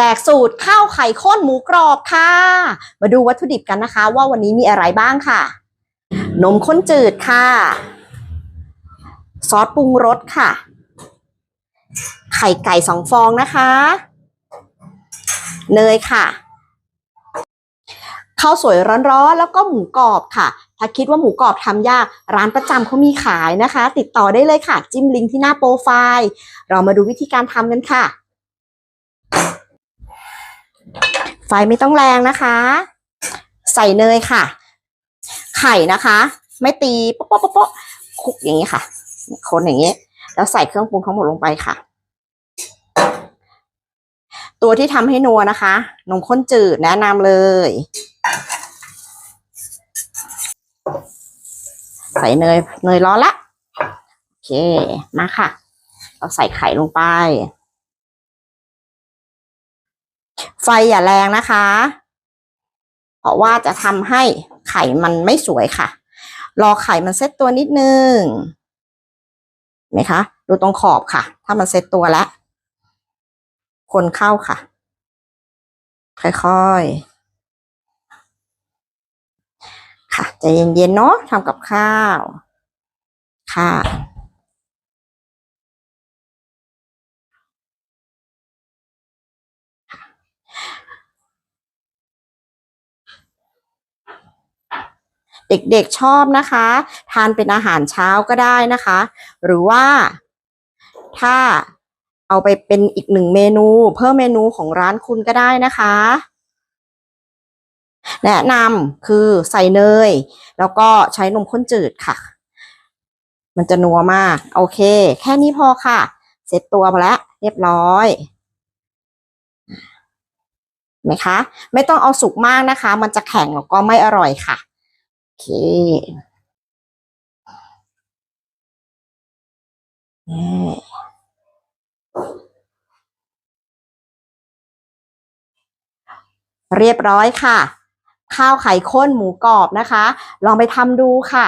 จกสูตรข้าวไข่ข้นหมูกรอบค่ะ มาดูวัตถุดิบกันนะคะ ว่าวันนี้มีอะไรบ้างค่ะ นมข้นจืดค่ะ ซอสปรุงรสค่ะ ไข่ไก่สองฟองนะคะ เนยค่ะข้าวสวยร้อนๆแล้วก็หมูกรอบค่ะ ถ้าคิดว่าหมูกรอบทำยากร้านประจำเขามีขายนะคะ ติดต่อได้เลยค่ะ จิ้มลิงก์ที่หน้าโปรไฟล์ เรามาดูวิธีการทำกันค่ะ ไฟไม่ต้องแรงนะคะ ใส่เนยค่ะ ไข่นะคะ ไม่ตีโป๊ะโป๊ะโป๊ะโป๊ะคลุกอย่างนี้ค่ะ คนอย่างนี้ แล้วใส่เครื่องปรุงทั้งหมดลงไปค่ะ ตัวที่ทำให้นัวนะคะ นมข้นจืดแนะนำเลย ใส่เนยเนยร้อนละ โอเค มาค่ะ เราใส่ไข่ลงไป ไฟอย่าแรงนะคะ เพราะว่าจะทำให้ไข่มันไม่สวยค่ะ รอไข่มันเซ็ตตัวนิดนึงไหมคะ ดูตรงขอบค่ะ ถ้ามันเซ็ตตัวแล้ว คนเข้าค่ะ ค่อยๆ ค่ะใจเย็นๆเนาะทำกับข้าว ค่ะ เด็กๆชอบนะคะ ทานเป็นอาหารเช้าก็ได้นะคะ หรือว่าถ้าเอาไปเป็นอีกหนึ่งเมนู เพิ่มเมนูของร้านคุณก็ได้นะคะ แนะนำคือใส่เนย แล้วก็ใช้นมข้นจืดค่ะ มันจะนัวมาก โอเค แค่นี้พอค่ะ เสร็จตัวพอแล้ว เรียบร้อยไหมคะ ไม่ต้องเอาสุกมากนะคะ มันจะแข็งแล้วก็ไม่อร่อยค่ะ เคเรียบร้อยค่ะ ข้าวไข่ข้นหมูกรอบนะคะ ลองไปทำดูค่ะ